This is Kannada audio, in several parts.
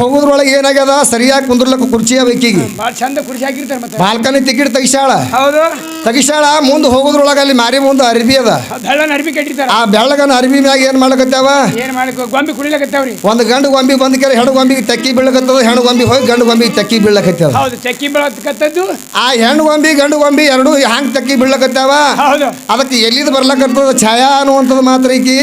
ಹೋಗೋದ್ರೊಳಗೆ ಏನಾಗ್ಯದ? ಸರಿಯಾಗಿ ಕುಂದ್ರಲಕ್ಕ ಕುರ್ಚಿ ಬೇಕಿಗೆ ಭಾಳ ಚಂದ ಕುರ್ಚಿ ಹಾಕಿರ್ತಾರೆ ಮತ್ತೆ. ಬಾಲ್ಕನಿ ಟಿಕೆಟ್ ತೆಗಿಸಾಳ ಹೌದು. ತೆಗಿಸಾಳ ಮುಂದೆ ಹೋಗೋದ್ರೊಳಗೆ ಅಲ್ಲಿ ಮಾರಿ ಮುಂದೆ ಅರಿಬಿ ಅದ. ಬೆಳ್ಳನ ಅರ್ಬಿ ಕಟ್ಟಿರ್ತಾರ. ಆ ಬೆಳ್ಳಗನ ಅರಿಬಿ ಮ್ಯಾಗ ಏನ್ ಮಾಡ್ಲಕತ್ತಾವ? ಏನ್ ಮಾಡಕ್ ಗೊಂಬಿ ಕುಡಿಲಕತ್ತಾವ್ರಿ. ಒಂದು ಗಂಡು ಗೊಂಬಿ ಬಂದ ಕೇಳಿ ಹೆಣ್ಣು ಗೊಂಬಿಗೆ ತಕ್ಕಿ ಬೀಳಕತ್ತದ ಹೆಣ್ಣು ಗೊಂಬಿ ಹೋಗಿ ಗಂಡು ಗೊಂಬಿಗೆ ತಕ್ಕಿ ಬೀಳಕತ್ತದ. ಹೌದು ಚಕ್ಕಿ ಬೆಳಕತ್ತದ್ದು. ಆ ಹೆಣ್ಣು ಗೊಂಬಿ ಗಂಡು ಗೊಂಬಿ ಎರಡು ಹ್ಯಾಂಗ್ ತಕ್ಕಿ ಬೀಳಕತ್ತಾವ? ಹೌದು. ಅದಕ್ಕೆ ಎಲ್ಲಿದ್ ಬರ್ಲಕತ್ತದ ಛಾಯಾ ಅನ್ನುವಂಥದ್ದು ಮಾತ್ರ ಈಕಿ.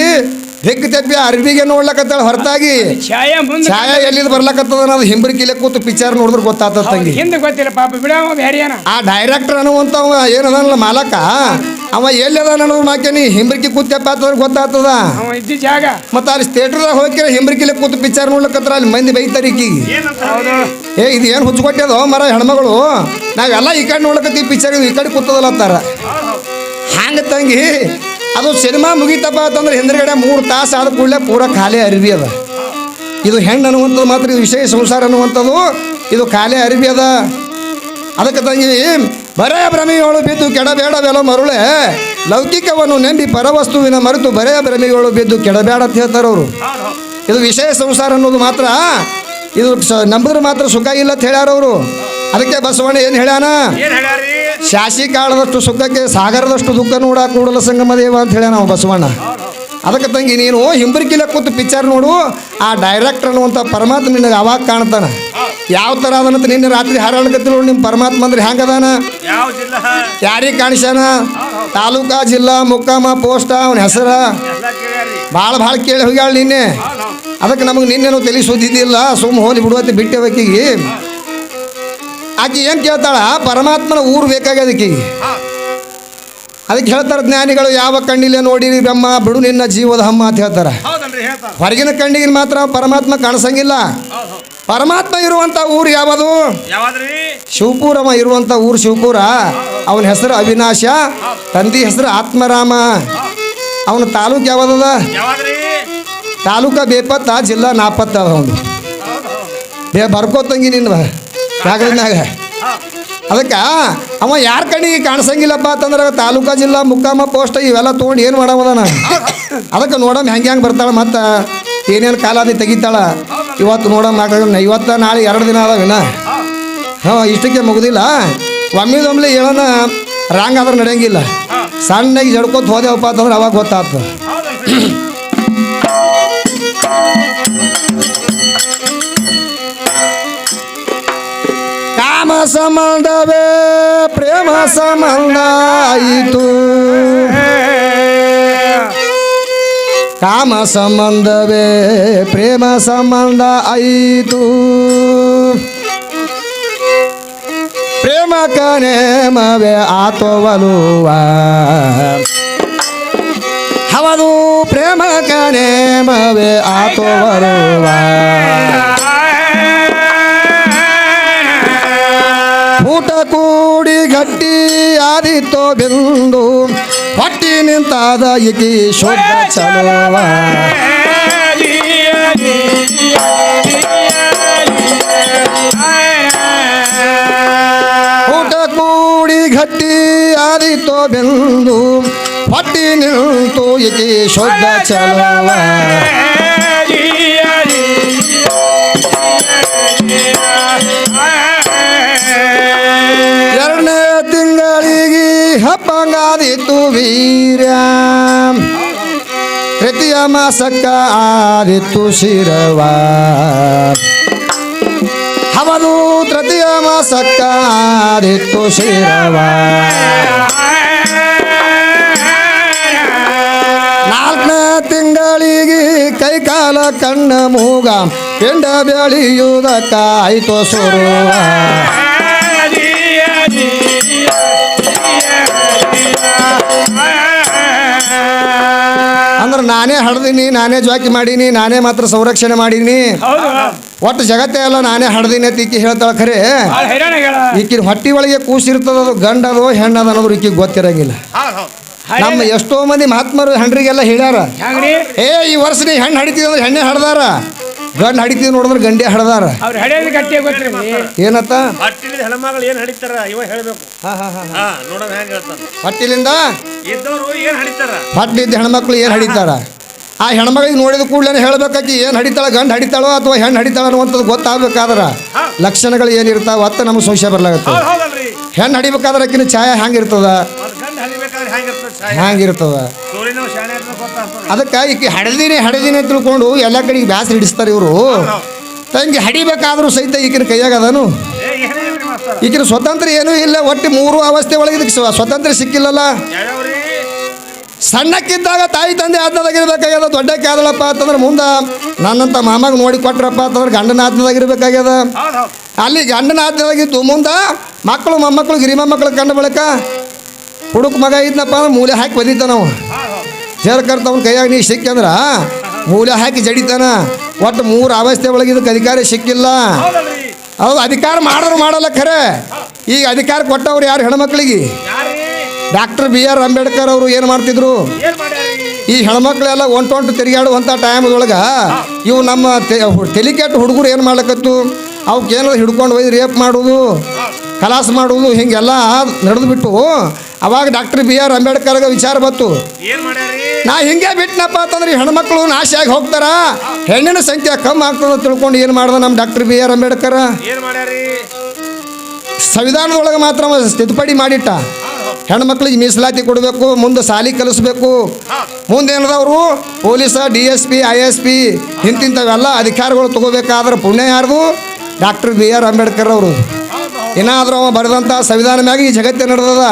ಹೆಕ್ ತೆಪ್ಪಿ ಅರ್ಬಿಗೆ ನೋಡ್ಲಕತ್ತಾಳ ಹೊರತಾಗಿ. ಛಾಯಾ ಮುಂದೆ ಛಾಯಾ ಎಲ್ಲಿದ್ ಬರ್ಲಕತ್ತದ ಅನ್ನೋದು ಹಿಂಬರಿಕಿಲೆ ಕೂತು ಪಿಕ್ಚರ್ ನೋಡಿದ್ರೆ ಗೊತ್ತಾಗ್ತದ ತಂಗಿ. ಹಿಂದೆ ಗೊತ್ತಿಲ್ಲ ಪಾಪ ಬಿಡ ಆ ಡೈರೆಕ್ಟರ್ ಅನ್ನುವಂತ ಏನದಲ್ಲ ಮಾಲಕ? ಅವ ಎಲ್ಲಿ ಅದ ಅನ್ನೋದು ಮಾಕೆ ನೀ ಹಿಂಬರಿಕಿ ಕೂತ್ಯಪ್ಪ ಅಂತಂದ್ರೆ ಗೊತ್ತಾಗ್ತದ ಇದ್ದ ಜಾಗ. ಮತ್ತೆ ಅಲ್ಲಿ ಥಿಯೇಟರ್ದಾಗ ಹೋಗಿರ ಹಿಂಬರಿಕಿಲೆ ಕೂತು ಪಿಕ್ಚರ್ ನೋಡ್ಲಕತ್ರ ಅಲ್ಲಿ ಮಂದಿ ಬೈತಾರ ಈಕಿಗೆ ಏ ಇದು ಏನು ಹುಚ್ಕೊಟ್ಯದೋ ಮರ ಹೆಣ್ಮಗಳು? ನಾವೆಲ್ಲ ಈ ಕಡೆ ನೋಡ್ಲಕತ್ತೀವಿ ಪಿಕ್ಚರ್ ಈ ಕಡೆ ಕೂತದಲ್ಲ ಅಂತಾರ. ಹಂಗೆ ತಂಗಿ? ಅದು ಸಿನಿಮಾ ಮುಗಿತಪ್ಪ ಅಂತಂದ್ರೆ ಹಿಂದ್ಗಡೆ ಮೂರು ತಾಸು ಆದ ಕೂಡಲೇ ಪೂರ ಖಾಲಿ ಅರಿವಿ ಅದ. ಇದು ಹೆಣ್ಣು ಅನ್ನುವಂಥದ್ದು ಮಾತ್ರ, ಇದು ವಿಷಯ, ಸಂಸಾರ ಅನ್ನುವಂಥದ್ದು, ಇದು ಖಾಲಿ ಅರಿವಿ ಅದ. ಅದಕ್ಕೆ ತಂಗಿ, ಬರೇ ಭ್ರಮೆಯೋಳು ಬಿದ್ದು ಕೆಡಬೇಡವೆಲ್ಲ ಮರುಳೆ, ಲೌಕಿಕವನ್ನು ನಂಬಿ ಪರವಸ್ತುವಿನ ಮರೆತು ಬರೇ ಭ್ರಮೆಯೋಳು ಬಿದ್ದು ಕೆಡಬೇಡ ಅಂತ ಹೇಳ್ತಾರೆ ಅವರು. ಇದು ವಿಷಯ, ಸಂಸಾರ ಅನ್ನೋದು ಮಾತ್ರ. ಇದು ನಂಬಿದ್ರೆ ಮಾತ್ರ ಸುಖ ಇಲ್ಲ ಅಂತ ಹೇಳ್ಯಾರ ಅವರು. ಅದಕ್ಕೆ ಬಸವಣ್ಣ ಏನು ಹೇಳ್ಯಾನ? ಶಾಸಿ ಕಾಳದಷ್ಟು ಸುಖಕ್ಕೆ ಸಾಗರದಷ್ಟು ದುಃಖ ನೋಡ ಕೂಡಲ ಸಂಗಮ ದೇವ ಅಂತ ಹೇಳ ನಾವು ಬಸವಣ್ಣ. ಅದಕ್ಕೆ ತಂಗಿ ನೀನು ಹಿಂಬರಿಕಿಲೆ ಕೂತು ಪಿಕ್ಚರ್ ನೋಡು ಆ ಡೈರೆಕ್ಟರ್ ಅನ್ನುವಂಥ ಪರಮಾತ್ಮ ನಿನಗೆ ಅವಾಗ ಕಾಣ್ತಾನ. ಯಾವ ಥರ ಅದನ್ನಂತ ನಿನ್ನೆ ರಾತ್ರಿ ಹಾರಾಡ್ಕತ್ತಿಲ್ಲ ನಿಮ್ಮ ಪರಮಾತ್ಮ ಅಂದ್ರೆ ಹೆಂಗದಾನ ಯಾರಿಗೆ ಕಾಣಿಸ್ಯಾನ? ತಾಲೂಕಾ ಜಿಲ್ಲಾ ಮುಕ್ಕಾಮ ಪೋಸ್ಟ್ ಅವನ ಹೆಸರ? ಭಾಳ ಭಾಳ ಕೇಳಿ ಹೋಗ್ಯಾಳ ನಿನ್ನೆ. ಅದಕ್ಕೆ ನಮಗೆ ನಿನ್ನೆನೂ ತಲೆ ಸುದ್ದಿದ್ದಿಲ್ಲ ಸುಮ್ಮ ಹೋಲಿ ಬಿಡುವತ್ತೆ ಬಿಟ್ಟೆ ಆಕೆ ಏನು ಕೇಳ್ತಾಳ? ಪರಮಾತ್ಮನ ಊರು ಬೇಕಾಗ್ಯದಕ್ಕೆ ಅದಕ್ಕೆ ಹೇಳ್ತಾರೆ ಜ್ಞಾನಿಗಳು ಯಾವ ಕಣ್ಣಿಲ್ಲ ನೋಡಿರಿ ಬ್ರಹ್ಮ ಬಿಡು ನಿನ್ನ ಜೀವದ ಹಮ್ಮ ಅಂತ ಹೇಳ್ತಾರೆ. ಹೊರಗಿನ ಕಣ್ಣಿಗೆ ಮಾತ್ರ ಪರಮಾತ್ಮ ಕಾಣಿಸಂಗಿಲ್ಲ. ಪರಮಾತ್ಮ ಇರುವಂತ ಊರು ಯಾವುದು? ಯಾವಾದ್ರಿ? ಇರುವಂತ ಊರು ಶಿವಪುರ. ಅವನ ಹೆಸರು ಅವಿನಾಶ ತಂದಿ ಹೆಸರು ಆತ್ಮರಾಮ. ಅವನ ತಾಲೂಕು ಯಾವ್ದದ? ತಾಲೂಕ ಬೇಪತ್ತ ಜಿಲ್ಲಾ ನಾಪತ್ತ ಅವನು. ಬೇ ಬರ್ಕೋತಂಗಿ ನಿನ್ನ ಕಾಗದನ್ಯಾಗ ಅದಕ್ಕೆ ಅವ ಯಾರ ಕಣ್ಣಿಗೆ ಕಾಣಿಸಂಗಿಲ್ಲಪ್ಪ ಅಂತಂದ್ರೆ ತಾಲೂಕಾ ಜಿಲ್ಲಾ ಮುಕ್ಕಾಮ ಪೋಸ್ಟ್ ಇವೆಲ್ಲ ತೊಗೊಂಡು ಏನು ಮಾಡವದಾನ ಅದಕ್ಕೆ ನೋಡಮ್ ಹೆಂಗೆ ಹೆಂಗೆ ಬರ್ತಾಳ ಮತ್ತು ಏನೇನು ಕಾಲಾದಿ ತೆಗಿತಾಳ. ಇವತ್ತು ನೋಡಮ್ ನಾಲ್ಕು ಇವತ್ತು ನಾಳೆ ಎರಡು ದಿನ ಅದಾವಿನ ಹಾಂ, ಇಷ್ಟಕ್ಕೆ ಮುಗುದಿಲ್ಲ. ಒಮ್ಮಿದೊಮ್ಲೆ ಹೇಳೋಣ, ರಾಂಗ್ ಆದ್ರೆ ನಡೆಯಂಗಿಲ್ಲ. ಸಣ್ಣಗೆ ಜಡ್ಕೊತ ಹೋದೆವಪ್ಪ ಅಂತಂದ್ರೆ ಅವಾಗ ಗೊತ್ತಾಗ್ತದೆ ಕಾಮ ಸಂಬಂಧವೇ ಪ್ರೇಮ ಸಂಬಂಧ ಆಯಿತು ಕಾಮ ಸಂಬಂಧವೇ ಪ್ರೇಮ ಸಂಬಂಧ ಆಯಿತು ಪ್ರೇಮ ಕನೇಮವೇ ಆತೋವಲುವ ಹವದು ಪ್ರೇಮ ಕನೇಮವೇ ಆತೋವಲುವ ಆದಿತ್ತೋ ಬಿಂದು ಹೊಟ್ಟಿ ನಿಂತಾದ ಇಕಿ ಶುದ್ಧ ಚಲವ. ಊಟ ಕೂಡಿ ಗಟ್ಟಿ ಆರಿತೋ ಬಿಂದು ಹೊಟ್ಟಿ ನಿಂತು ಇಕಿ ಶುದ್ಧ ಚಲೋವ. ಹಬ್ಬಂಗಾದಿತ್ತು ವೀರ್ಯ ತೃತೀಯ ಮಾಸಕ್ಕ ಆದಿತ್ತು ಶಿರವ. ಹವನು ತೃತೀಯ ಮಾಸಕ್ಕ ಆದಿತ್ತು ಶಿರವ. ನಾಲ್ಕನೇ ತಿಂಗಳಿಗೆ ಕೈಕಾಲ ಕಣ್ಣ ಮೂಗ ಪಿಂಡ ಬೆಳೆಯುವುದಕ್ಕ ಆಯ್ತು ಸುರುವ. ನಾನೇ ಹಡ್ದೀನಿ ನಾನೇ ಜಾಕಿ ಮಾಡೀನಿ ನಾನೇ ಮಾತ್ರ ಸಂರಕ್ಷಣೆ ಮಾಡೀನಿ. ಹೌದು. ಒಟ್ಟು ಜಗತ್ತೇ ಎಲ್ಲ ನಾನೇ ಹಡ್ದೀನಿ ಅಂತ ಈಕಿ ಹೇಳ್ತಾಳ ಖರೆ. ಈಕಿನ ಹೊಟ್ಟಿ ಒಳಗೆ ಕೂಸಿರ್ತದ ಅದು ಗಂಡದೋ ಹೆಣ್ಣದ ಅನ್ನೋದು ಈಕಿಗೆ ಗೊತ್ತಿರಂಗಿಲ್ಲ. ಹೌದು ಹೌದು. ನಮ್ಮ ಎಷ್ಟೋ ಮಂದಿ ಮಹಾತ್ಮರು ಹೆಂಡ್ರಿಗೆಲ್ಲ ಹೇಳ್ಯಾರ. ಏ ಈ ವರ್ಷ ನೀ ಹೆಣ್ಣು ಹಡಿತೀವಿ ಅಂದ್ರೆ ಹೆಣ್ಣೆ ಹಡ್ದಾರ? ಗಂಡು ಹಡಿತೀವಿ ನೋಡಿದ್ರೆ ಗಂಡೆ ಹಡದಾರ. ಅವ್ರು ಹಡೆಯೋದು ಗಟ್ಟಿ ಗೊತ್ತ್ರಿ ಏನತ್ತ? ಹಟ್ಟಿಲಿಂದ ಹೆಣ್ಮಗಳು ಏನ್ ಹಡಿತಾರ? ಇವ ಹೇಳ್ಬೇಕು. ಹಾ ಹಾ ಹಾ ಹಾ. ನೋಡೋಣ ಹೆಂಗ್ ಹೇಳ್ತಾನ ಹೊಟ್ಟಿಲಿಂದ? ಇದ್ದವ್ರು ಏನ್ ಹಡಿತಾರ? ಹೊಟ್ಟಿದ್ದ ಹೆಣ್ಮಕ್ಳು ಏನು ಹಡಿತಾರ? ಆ ಹೆಣ್ಮಗಳಿಗೆ ನೋಡಿದ ಕೂಡಲೇ ಹೇಳ್ಬೇಕಾಕಿ ಏನು ಹಡಿತಾಳ ಗಂಡು ಹಡಿತಾಳೋ ಅಥವಾ ಹೆಣ್ಣು ಹಡಿತಾಳ ಅನ್ನುವಂಥದ್ದು ಗೊತ್ತಾಗಬೇಕಾದ್ರೆ? ಲಕ್ಷಣಗಳು ಏನಿರ್ತಾವ ಅತ್ತ ನಮ್ಗೆ ಸಂಶಯ ಬರ್ಲಾಗತ್ತೆ. ಹೆಣ್ಣು ಹಡಿಬೇಕಾದ್ರೆ ಅಕ್ಕಿನ ಛಾಯಾ ಹೆಂಗಿರ್ತದೆ ಹ್ಯಾಂಗಿರ್ತದ? ಅದಕ್ಕೆ ಈಕಿ ಹಡ್ದಿನಿ ಹಡ್ದಿನಿ ತಿಳ್ಕೊಂಡು ಎಲ್ಲ ಕಡೆಗೆ ಬ್ಯಾಸರ ಹಿಡಿಸ್ತಾರೆ ಇವರು. ತಂಗಿ ಹಡಿಬೇಕಾದ್ರೂ ಸಹಿತ ಈಕಿನ ಕೈಯಾಗ ಅದನು. ಈಕಿನ ಸ್ವತಂತ್ರ ಏನೂ ಇಲ್ಲ ಒಟ್ಟು ಮೂರು ಅವಸ್ಥೆ ಒಳಗೆ ಇದಕ್ಕೆ ಸ್ವ- ಸ್ವತಂತ್ರ ಸಿಕ್ಕಿಲ್ಲಲ್ಲ. ಸಣ್ಣಕ್ಕಿದ್ದಾಗ ತಾಯಿ ತಂದೆ ಆತ್ಮದಾಗಿರ್ಬೇಕಾಗ್ಯದ ದೊಡ್ಡಕ್ಕೆ ಆದಳಪ್ಪ ಅಂತಂದ್ರೆ ಮುಂದೆ ನನ್ನಂತ ಮಾಮಾಗ ನೋಡಿ ಕೊಟ್ರಪ್ಪ ಅಂತಂದ್ರೆ ಗಂಡನ ಆತ್ಮದಾಗಿರ್ಬೇಕಾಗ್ಯದ ಅಲ್ಲಿ ಗಂಡನ ಆತ್ಮದಾಗಿದ್ದು ಮುಂದೆ ಮಕ್ಕಳು ಮೊಮ್ಮಕ್ಕಳು ಗಿರಿ ಮೊಮ್ಮಕ್ಕಳು ಕಂಡ ಬಳಿಕ ಹುಡುಕ್ ಮಗ ಇದ್ನಪ್ಪ ಅಂದ್ರೆ ಮೂಲೆ ಹಾಕಿ ಒದಿತ ನಾವು. ಜರ್ ಹೌದ್ ಜೇರ್ಕರ್ತವನ ಕೈಯಾಗ ನೀ ಸಿಕ್ಕಂದ್ರ ಮೂಲೆ ಹಾಕಿ ಜಡಿತಾನ. ಒಟ್ಟು ಮೂರು ಅವಸ್ಥೆ ಒಳಗೆ ಇದಕ್ಕೆ ಅಧಿಕಾರ ಸಿಕ್ಕಿಲ್ಲ. ಹೌದು, ಅಧಿಕಾರ ಮಾಡೋರು ಮಾಡಲ್ಲ ಖರೆ. ಈಗ ಅಧಿಕಾರ ಕೊಟ್ಟವ್ರು ಯಾರು ಹೆಣ್ಮಕ್ಳಿಗೆ? ಡಾಕ್ಟರ್ ಬಿ ಆರ್ ಅಂಬೇಡ್ಕರ್ ಅವರು ಏನು ಮಾಡ್ತಿದ್ರು? ಈ ಹೆಣ್ಮಕ್ಳೆಲ್ಲ ಒಂಟು ಒಂಟು ತಿರುಗಾಡುವಂಥ ಟೈಮ್ದೊಳಗೆ ಇವು ನಮ್ಮ ತೆಲಿಕೆಟ್ಟು ಹುಡುಗರು ಏನು ಮಾಡ್ಲಕತ್ತು? ಅವಕ್ಕೆ ಏನಾದ್ರು ಹಿಡ್ಕೊಂಡು ಒಯ್ದು ರೇಪ್ ಮಾಡೋದು? ಕಲಾಸ ಮಾಡುವುದು ಹಿಂಗೆಲ್ಲ ನಡೆದು ಬಿಟ್ಟು ಅವಾಗ ಡಾಕ್ಟರ್ ಬಿ ಆರ್ ಅಂಬೇಡ್ಕರ್ಗೆ ವಿಚಾರ ಬಂತು. ನಾ ಹಿಂಗೆ ಬಿಟ್ನಪ್ಪ ಅಂತಂದ್ರೆ ಹೆಣ್ಮಕ್ಳು ನಾಶ ಆಗಿ ಹೋಗ್ತಾರ. ಹೆಣ್ಣಿನ ಸಂಖ್ಯೆ ಕಮ್ಮಿ ಆಗ್ತದೆ ತಿಳ್ಕೊಂಡು ಏನು ಮಾಡ್ದ ನಮ್ಮ ಡಾಕ್ಟರ್ ಬಿ ಆರ್ ಅಂಬೇಡ್ಕರ್? ಸಂವಿಧಾನದೊಳಗೆ ಮಾತ್ರ ತಿದ್ದುಪಡಿ ಮಾಡಿಟ್ಟ. ಹೆಣ್ಮಕ್ಳಿಗೆ ಮೀಸಲಾತಿ ಕೊಡಬೇಕು ಮುಂದೆ ಸಾಲಿ ಕಲಿಸ್ಬೇಕು. ಮುಂದೆ ಏನದವರು police D S P I S P ಇಂತಿಂಥವೆಲ್ಲ ಅಧಿಕಾರಗಳು ತಗೋಬೇಕಾದ್ರೆ ಪುಣ್ಯ ಯಾರ್ದು? ಡಾಕ್ಟರ್ ಬಿ ಆರ್ ಅಂಬೇಡ್ಕರ್ ಅವರು. ಏನಾದರೂ ಅವ ಬರೆದಂಥ ಸಂವಿಧಾನ ಮ್ಯಾಗ ಈ ಜಗತ್ತೇ ನಡೆದದ?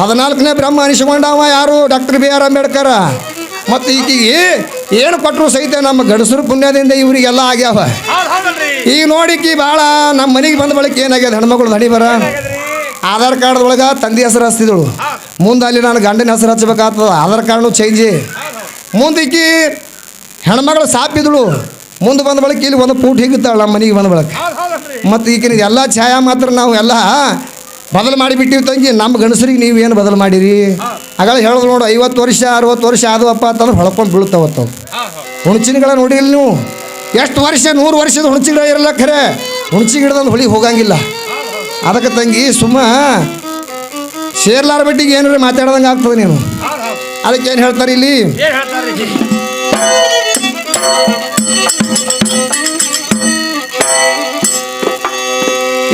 ಹದಿನಾಲ್ಕನೇ ಬ್ರಹ್ಮ ಅನಿಸಿಕೊಂಡವ ಯಾರು? Doctor B R Ambedkar. ಮತ್ತು ಈಕಿಗೆ ಏನು ಕೊಟ್ಟರು ಸಹಿತ ನಮ್ಮ ಗಡಸರು ಪುಣ್ಯದಿಂದ ಇವರಿಗೆಲ್ಲ ಆಗ್ಯಾವ? ಈಗ ನೋಡಿಕಿ ಭಾಳ ನಮ್ಮ ಮನೆಗೆ ಬಂದ ಬಳಿಕ ಏನಾಗ್ಯದ? ಹೆಣ್ಮಕ್ಳು ದಣಿ ಬರ. ಆಧಾರ್ ಕಾರ್ಡ್ದೊಳಗೆ ತಂದೆ ಹೆಸರು ಹಚ್ತಿದ್ದಳು. ಮುಂದೆ ಅಲ್ಲಿ ನಾನು ಗಂಡನ ಹೆಸರು ಹಚ್ಚಬೇಕಾಗ್ತದ. ಆಧಾರ್ ಕಾರ್ಡ್ನು ಚೇಂಜಿ ಮುಂದಿಕ್ಕಿ ಹೆಣ್ಮಗಳು ಸಾಪಿದಳು ಮುಂದೆ ಬಂದ ಬಳಿಕ ಇಲ್ಲಿ ಒಂದು ಪೂಟ್ ಹಿಗ್ತಾಳೆ ನಮ್ಮ ಮನೆಗೆ ಬಂದ ಬಳಿಕ. ಮತ್ತು ಈಗಿನ ಎಲ್ಲ ಛಾಯಾ ಮಾತ್ರ ನಾವು ಎಲ್ಲ ಬದಲು ಮಾಡಿಬಿಟ್ಟಿವಿ ತಂಗಿ. ನಮ್ಮ ಗಂಡಸರಿಗೆ ನೀವೇನು ಬದಲು ಮಾಡಿರಿ? ಆಗಳ ಹೇಳೋದು ನೋಡು, ಐವತ್ತು ವರ್ಷ, ಅರವತ್ತು ವರ್ಷ ಆದವಪ್ಪ ಅಂತಂದ್ರೆ ಹೊಳ್ಕೊಂಡು ಬೀಳುತ್ತವತ್ತು ಹುಣಚಿನಗಳ ನೋಡಿಲ್ಲ ನೀವು? ಎಷ್ಟು ವರ್ಷ, ನೂರು ವರ್ಷದ ಹುಣಚಿಗಿಡ ಇರಲ್ಲ ಖರೆ? ಹುಣಚಿ ಗಿಡದಲ್ಲಿ ಹೊಳಿ ಹೋಗಂಗಿಲ್ಲ. ಅದಕ್ಕೆ ತಂಗಿ, ಸುಮ್ಮ ಸೇರ್ಲಾರ ಬಿಟ್ಟಿಗೆ ಏನಾರು ಮಾತಾಡ್ದಂಗೆ ಆಗ್ತದೆ ನೀನು? ಅದಕ್ಕೆ ಏನು ಹೇಳ್ತಾರೆ ಇಲ್ಲಿ?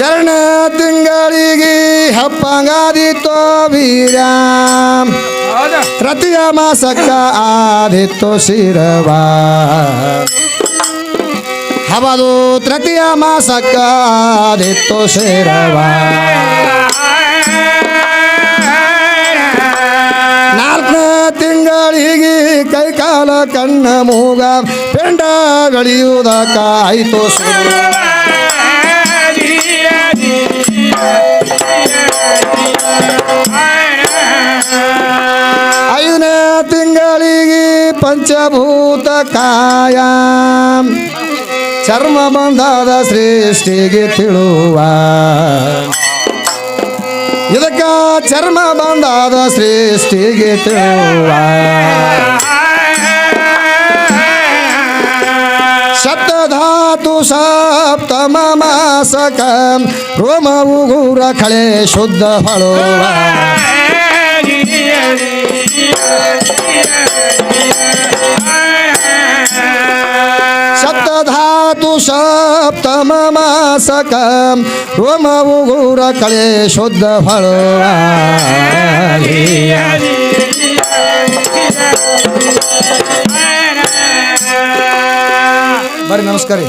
ಎರಡನೇ ತಿಂಗಳಿಗೆ ಹಪ್ಪಂಗಾದಿತ್ತೋ ವೀರ ರತಿಯ ಮಾಸಕ್ಕ ಆದಿತ್ತು ಶಿರವಾ. ಹಬದು ತೃತೀಯ ಮಾಸಕ್ಕ ಆದಿತ್ತು ಶಿರವಾ. ನಾಲ್ಕನೇ ತಿಂಗಳಿಗೆ ಕೈಕಾಲ ಕಣ್ಣ ಮೂಗ ಪೆಂಡ ಬೆಳೆಯುವುದಕ್ಕಾಯಿತು ಶುರು ಐದನೇ ತಿಂಗಳಿಗೆ ಪಂಚಭೂತ ಕಾಯ. ಚರ್ಮ ಬಂಧದ ಸೃಷ್ಟಿಗೆ ತಿಳುವ. ಇದಕ್ಕ ಚರ್ಮ ಬಂಧದ ಸೃಷ್ಟಿಗೆ ತಿಳುವ. ಸಪ್ತಧಾತು ಸಪ್ತಮ ಮಾಸಕ. ರೋಮ ಉಗುರ ಕಳೆ ಶುದ್ಧ ಹೊಳುವ. ಸಪ್ತಧಾತು ಸಪ್ತಮ ಮಾಸಕ. ರೋಮ ಉಗುರ ಕಳೆ ಶುದ್ಧ ಬರ್ರಿ ನಮಸ್ಕಾರ